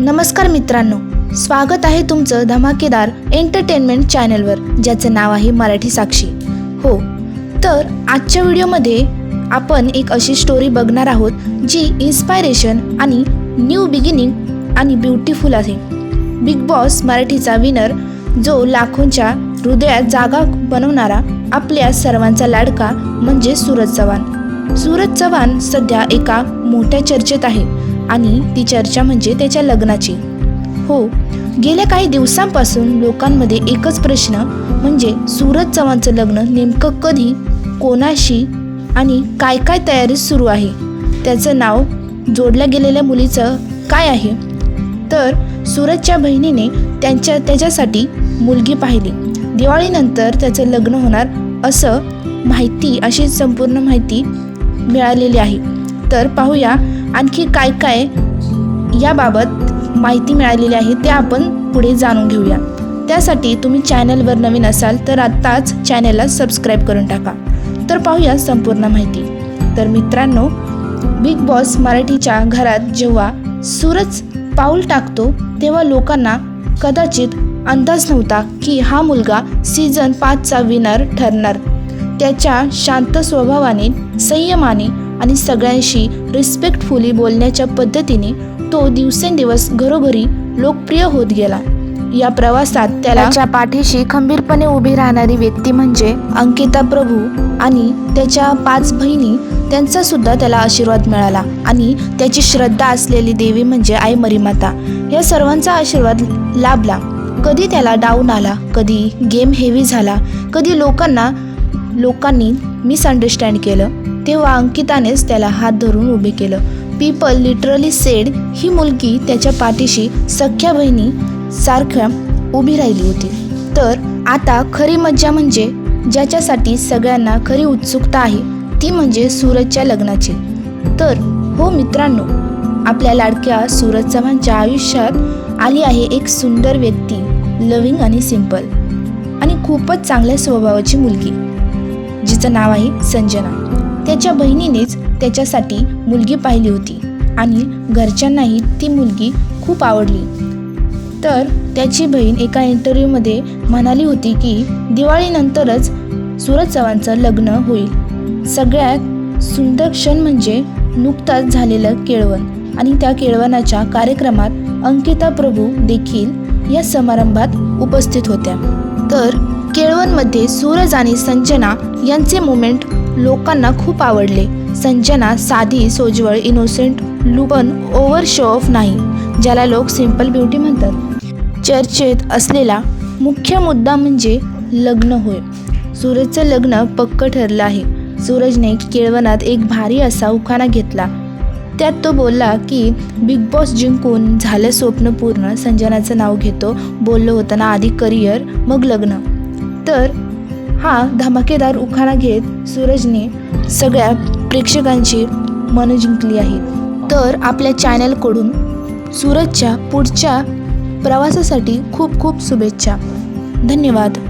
नमस्कार मित्रांनो स्वागत आहे तुमचं धमाकेदार एंटरटेनमेंट चॅनलवर ज्याचं नाव आहे मराठी साक्षी. हो तर आजच्या व्हिडिओमध्ये आपण एक अशी स्टोरी बघणार आहोत जी इन्स्पायरेशन आणि न्यू बिगिनिंग आणि ब्युटिफुल आहे. बिग बॉस मराठीचा विनर जो लाखोंच्या हृदयात जागा बनवणारा आपल्या सर्वांचा लाडका म्हणजे सूरज चव्हाण. सूरज चव्हाण सध्या एका मोठ्या चर्चेत आहे आणि ती चर्चा म्हणजे त्याच्या लग्नाची. हो गेल्या काही दिवसांपासून लोकांमध्ये एकच प्रश्न म्हणजे सूरज चव्हाणचं लग्न नेमकं कधी कोणाशी आणि काय काय तयारी सुरू आहे? त्याचं नाव जोडल्या गेलेल्या मुलीचं काय आहे? तर सूरजच्या बहिणीने त्यांच्या त्याच्यासाठी मुलगी पाहिली. दिवाळीनंतर त्याचं लग्न होणार असं माहिती अशी संपूर्ण माहिती मिळालेली आहे. तर पाहूया आणखी काय काय याबाबत माहिती मिळालेली आहे ते आपण पुढे जाणून घेऊया. त्यासाठी तुम्ही चॅनलवर नवीन असाल तर आत्ताच चॅनलला सबस्क्राईब करून टाका. तर पाहूया संपूर्ण माहिती. तर मित्रांनो बिग बॉस मराठीच्या घरात जेव्हा सूरज पाऊल टाकतो तेव्हा लोकांना कदाचित अंदाज नव्हता की हा मुलगा सीझन पाचचा विनर ठरणार. त्याच्या शांत स्वभावाने संयमाने आणि सगळ्यांशी रिस्पेक्टफुली बोलण्याच्या पद्धतीने तो दिवसेंदिवस घरोघरी लोकप्रिय होत गेला. या प्रवासात त्याला त्याच्या पाठीशी खंबीरपणे उभी राहणारी व्यक्ती म्हणजे अंकिता प्रभू आणि त्याच्या पाच बहिणी त्यांचा सुद्धा त्याला आशीर्वाद मिळाला. आणि त्याची श्रद्धा असलेली देवी म्हणजे आई मरीमाता. या सर्वांचा आशीर्वाद लाभला. कधी त्याला डाऊन आला कधी गेम हेवी झाला कधी लोकांना लोकांनी मिसअंडरस्टँड केलं. तेव्हा अंकितानेच त्याला हात धरून उभे केलं. पीपल लिटरली सेड ही मुलगी त्याच्या पाठीशी सख्या बहिणी सारख्या उभी राहिली होती. तर आता खरी मज्जा म्हणजे ज्याच्यासाठी सगळ्यांना खरी उत्सुकता आहे ती म्हणजे सूरजच्या लग्नाची. तर हो मित्रांनो आपल्या लाडक्या सूरज चव्हाणच्या आयुष्यात आली आहे एक सुंदर व्यक्ती लविंग आणि सिंपल आणि खूपच चांगल्या स्वभावाची मुलगी. जिचं नाव आहे संजना. त्याच्या बहिणीनेच त्याच्यासाठी मुलगी पाहिली होती आणि घरच्यांनाही ती मुलगी खूप आवडली. तर त्याची बहीण एका इंटरव्ह्यूमध्ये म्हणाली होती की दिवाळीनंतरच सूरज चव्हाणचं लग्न होईल. सगळ्यात सुंदर क्षण म्हणजे नुकताच झालेलं केळवण आणि त्या केळवणाच्या कार्यक्रमात अंकिता प्रभू देखील या समारंभात उपस्थित होत्या. तर केळवणमध्ये सूरज आणि संजना यांचे मुमेंट लोकांना खूप आवडले. संजना साधी सोजवळ इनोसेंट लुबन ओव्हर शो ऑफ नाही ज्याला लोक सिंपल ब्युटी म्हणतात. चर्चेत असलेला मुख्य मुद्दा म्हणजे लग्न होय. सूरजचं लग्न पक्क ठरलं आहे. सूरजने केळवणात एक भारी असा उखाणा घेतला. त्यात तो बोलला की बिग बॉस जिंकून झालं स्वप्न पूर्ण. संजनाचं नाव घेतो. बोललो होतं ना आधी करिअर मग लग्न. तर हा धमाकेदार उखाणा घेत सूरजने सगळ्या प्रेक्षकांची मनं जिंकली आहेत. तर आपल्या चॅनलकडून सूरजच्या पुढच्या प्रवासासाठी खूप खूप शुभेच्छा. धन्यवाद.